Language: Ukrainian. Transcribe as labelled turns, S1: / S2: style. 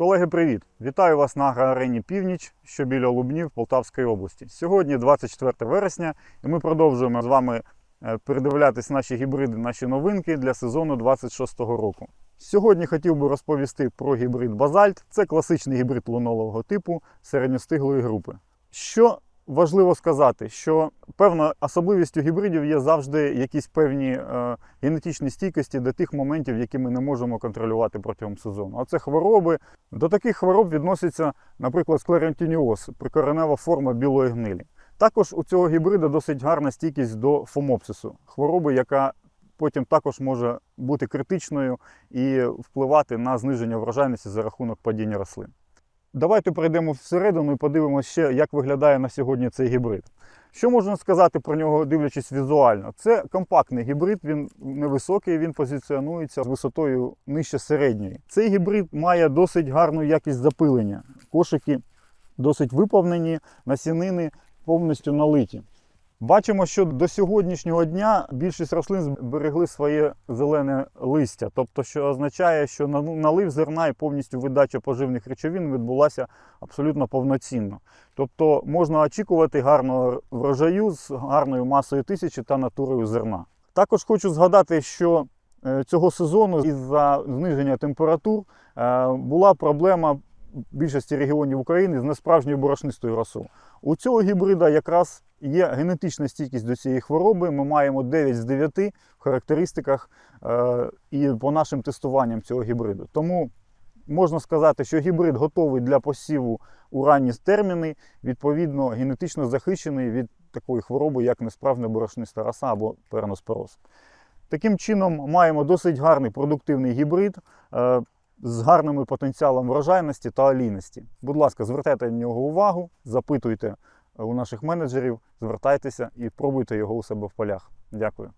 S1: Колеги, привіт! Вітаю вас на агроарені Північ, що біля Лубнів Полтавської області. Сьогодні 24 вересня, і ми продовжуємо з вами е, передивлятись наші гібриди, наші новинки для сезону 26-го року. Сьогодні хотів би розповісти про гібрид Базальт. Це класичний гібрид лунолового типу середньостиглої групи. Що важливо сказати, що певною особливістю гібридів є завжди якісь певні е, генетичні стійкості до тих моментів, які ми не можемо контролювати протягом сезону. А це хвороби. До таких хвороб відноситься, наприклад, склерентініоз, прикоренева форма білої гнилі. Також у цього гібрида досить гарна стійкість до фомопсису, хвороби, яка потім також може бути критичною і впливати на зниження врожайності за рахунок падіння рослин. Давайте перейдемо всередину і подивимося ще, як виглядає на сьогодні цей гібрид. Що можна сказати про нього, дивлячись візуально? Це компактний гібрид, він невисокий, він позиціонується з висотою нижче середньої. Цей гібрид має досить гарну якість запилення. Кошики досить виповнені, насінини повністю налиті. Бачимо, що до сьогоднішнього дня більшість рослин зберегли своє зелене листя, тобто, що означає, що на- налив зерна і повністю видача поживних речовин відбулася абсолютно повноцінно. Тобто можна очікувати гарного врожаю з гарною масою тисячі та натурою зерна. Також хочу згадати, що е, цього сезону із-за зниження температур е, була проблема більшості регіонів України з несправжньою борошнистою росою. У цього гібрида якраз є генетична стійкість до цієї хвороби. Ми маємо 9 з 9 в характеристиках е, і по нашим тестуванням цього гібриду. Тому можна сказати, що гібрид готовий для посіву у ранні терміни, відповідно, генетично захищений від такої хвороби, як несправжня борошниста роса або перноспороз. Таким чином, маємо досить гарний продуктивний гібрид е, з гарним потенціалом врожайності та олійності. Будь ласка, звертайте на нього увагу, запитуйте у наших менеджерів, звертайтеся і пробуйте його у себе в полях. Дякую.